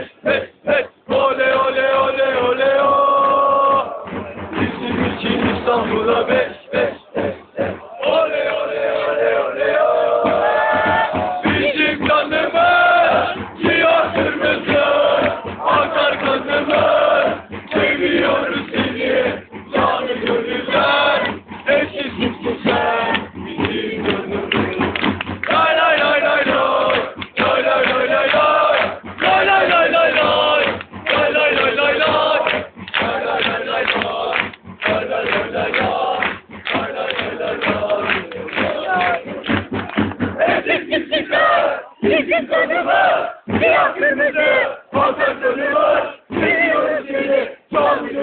hey hey hey oley oley oley oley o. Bizim için İstanbul'a beş Kırmızı, siyah kırmızı, konsertleri var. Biliyoruz seni, çal bir.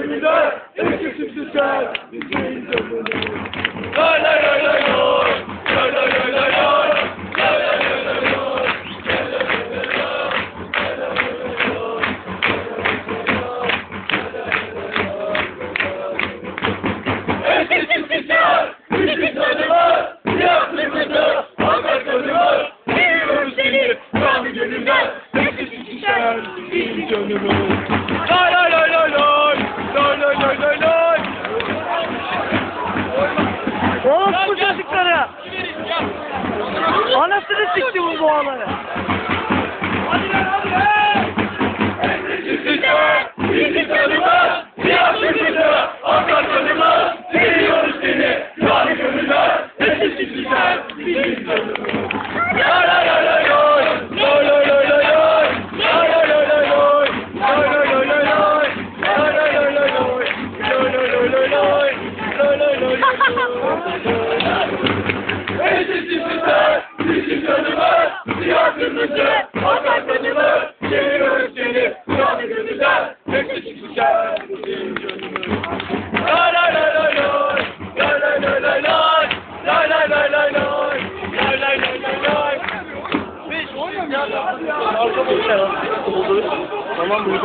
gönlümüz. Lay lay lay lay lay. Lay lay lay lay lay. Oğlum bu çocuklara. Anasını sikti bu boğaları. Hadi lan hadi lan. Emricisize, bizi tanımaz, siyasetize, arkadaşlarımız, seviyoruz seni, yani gönüller, hepsi sizler, bizi tanımaz. Arkadaşlar, tamam mı?